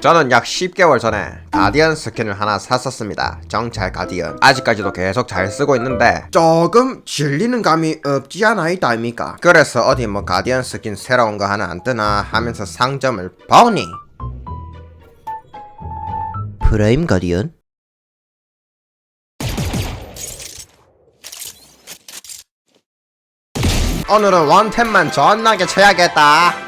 저는 약 10개월 전에 가디언 스킨을 하나 샀었습니다. 정찰 가디언. 아직까지도 계속 잘 쓰고 있는데 조금 질리는 감이 없지 않아 있다 아닙니까? 그래서 어디 뭐 가디언 스킨 새로운 거 하나 안 뜨나 하면서 상점을 보니 프레임 가디언? 오늘은 원템만 존나게 쳐야겠다.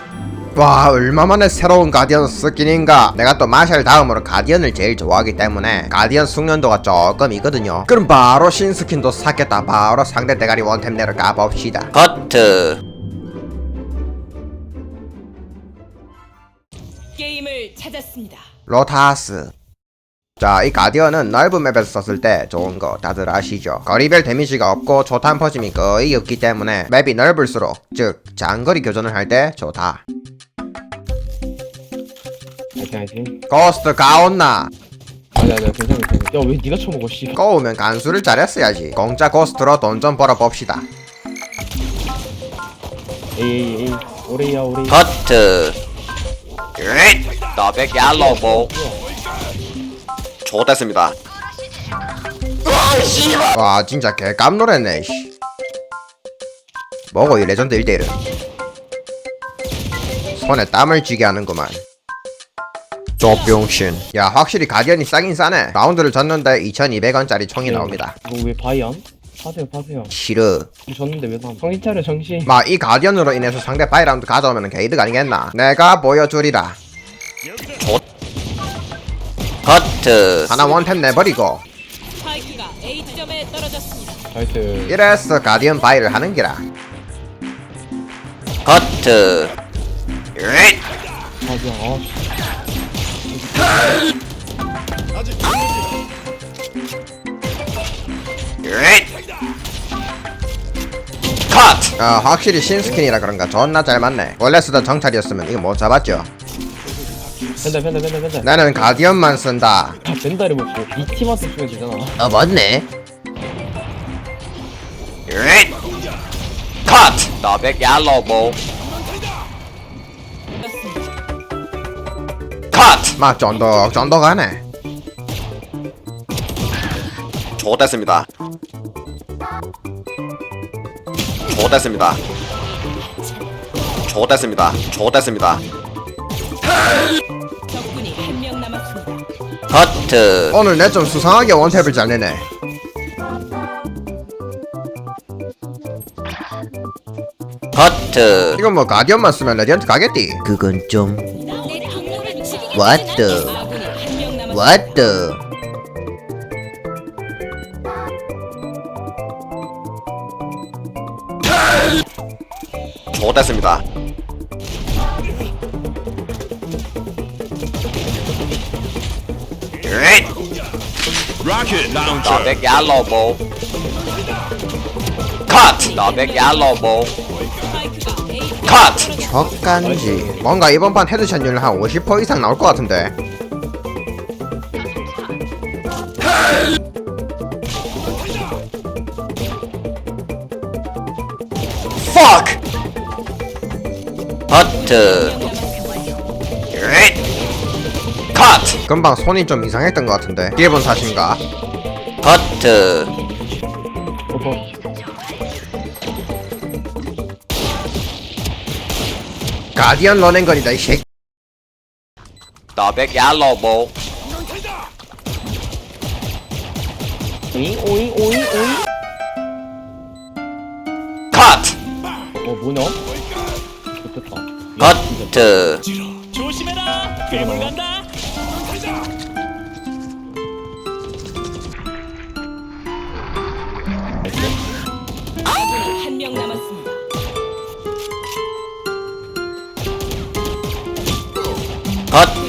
와 얼마만에 새로운 가디언 스킨인가. 내가 또 마샬 다음으로 가디언을 제일 좋아하기 때문에 가디언 숙련도가 조금 있거든요. 그럼 바로 신스킨도 샀겠다. 바로 상대 대가리 원템 내러 가봅시다. 커트. 게임을 찾았습니다. 로타스. 자, 이 가디언은 넓은 맵에서 썼을 때 좋은 거 다들 아시죠? 거리별 데미지가 없고 초탄 퍼짐이 거의 없기 때문에 맵이 넓을수록 즉 장거리 교전을 할 때 좋다 고스트 가온나. 아니 아니 괜찮아 괜찮아. 야왜 니가 쳐먹어 씨. 꼬우면 간수를 잘했어야지. 공짜 고스트로 돈 좀 벌어봅시다. 에이 에이 오레이야 오레이. 커트. 더백 얄로보 좋됐습니다. 와 진짜 개 깜 놀랐네 씨. 뭐고 이 레전드 1대1은 손에 땀을 쥐게 하는구만. 조병신. 야 확실히 가디언이 싸긴 싸네. 라운드를 졌는데 2200원짜리 총이 나옵니다. 이거 왜 바이안? 파세요 파세요. 싫어. 졌는데 왜 사? 정신 차려 정신. 마이 가디언으로 인해서 상대 바이라운드 가져오면 게이득 아니겠나? 내가 보여주리라. 커트. 하나 원템 내버리고. 스파이크가 A 지점에 떨어졌습니다. 나이스. 이래서 가디언 바이를 하는 기라. 커트 아 미안 커트 아 확실히 신스킨이라 그런가. 존나 잘 맞네. 원래 쓰던 정찰이었으면 이거 못 잡았죠? 아 벤달 벤달 벤달 벤달. 나는 가디언만 쓴다. 아 벤달이 먹고 BT만 쓰면 되잖아. 아 맞네. 커트 더백 얄로보 커트 막 쫀득 쫀득하네. 좋됐습니다. 좋됐습니다. 좋됐습니다. 좋됐습니다. 적군이 한 명 남았습니다. 커트 오늘 내 좀 수상하게 원탭을 잘 내네. 커트 이건 뭐 가디언만 쓰면 레디언트 가겠디. 그건 좀 What the 아군이 한명 남았습니다. What the 좋됐습니다 Rocket launcher. 더백 얄로보 커트 더백 얄로보 커트 적간지. 뭔가 이번 판 헤드샷률 한 50% 이상 나올 것 같은데. Fuck. 커트 커트 금방 손이 좀 이상했던 것 같은데. 기분 탓인가? 커트 가디언 러닝건이다 이 새끼 더백 얄로보 오잉 오잉 오잉 오잉. 커트 어 뭐냐? 좋겠다. 커트. 조심해라. 괴물 간다.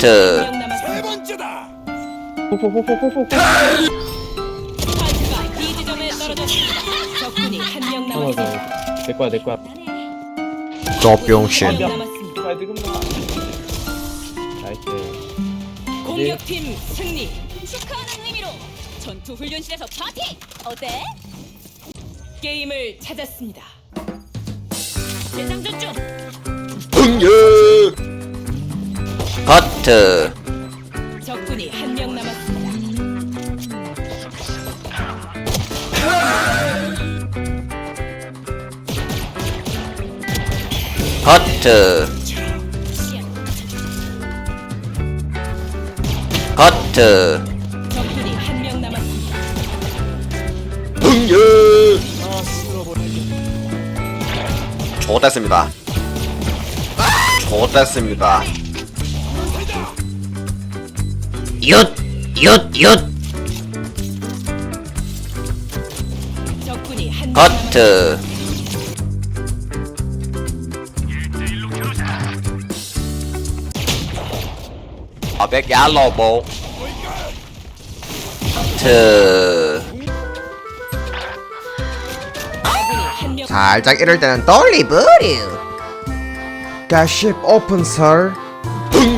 커트 한명 남았습니다. 호호호호호호 스파이크가 B 지점에 떨어졌습니다. 적군이 한명 하나 남았습니다. 더내 거야 내 거야 조병신 한명 남았습니다. 아 지금 나이스 공격팀 승리. 축하하는 의미로 전투 훈련실에서 파티. 어때? 게임을 찾았습니다. 대상 전주. 커트 퀘스트 적군이 한 명 남았습니다. 커트 하트. 적군이 한 명 남았습니다. 응예 좋았습니다 좋았습니다 커트 아백 얄로보 커트. 아군이 한 명. 살짝 이럴 때는 돌리버려 가십 오픈 설. 안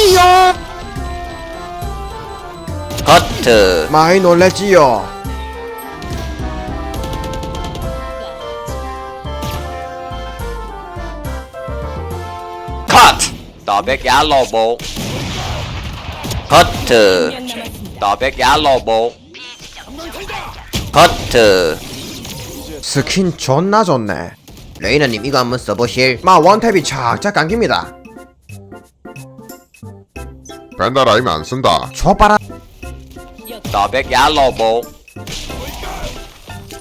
녕하세요. 커트. 많이 놀랬지요? 커트 더백 얄로보. 커트. 더백 얄로보. 커트 스킨 존나 좋네. 레이너님 이거 한번 써보실? 마 원탭이 착착 감깁니다 벤달 아니면 안 쓴다. 좁아라. 더백 얄로보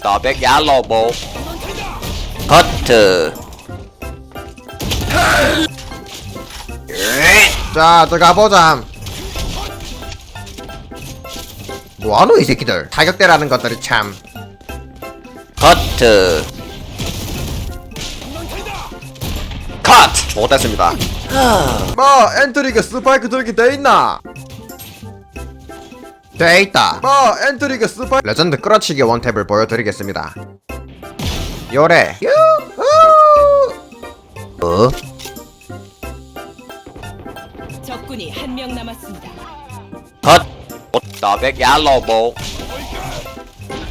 더백 얄로보 커트 자 들어가 보자. 뭐하노 이 새끼들? 타격대라는 것들이 참. 커트 커트 좋됐습니다. 뭐 엔트리가 스파이크 들게 돼 있나? 돼 있다. 뭐 엔트리가 스파이크 레전드 끌어치기 원탭을 보여드리겠습니다. 요래. 유후! 어? 적군이 한 명 남았습니다. 컷! 더백 얄로보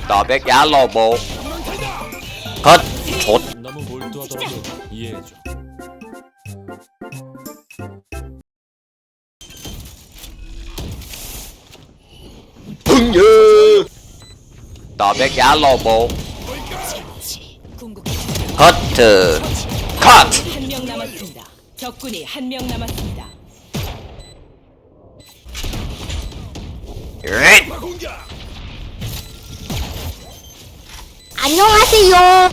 더백 얄로보 더백 얄로보 커트 컷 한명 남았습니다. 적군이 한 명 남았습니다. 안녕하세요.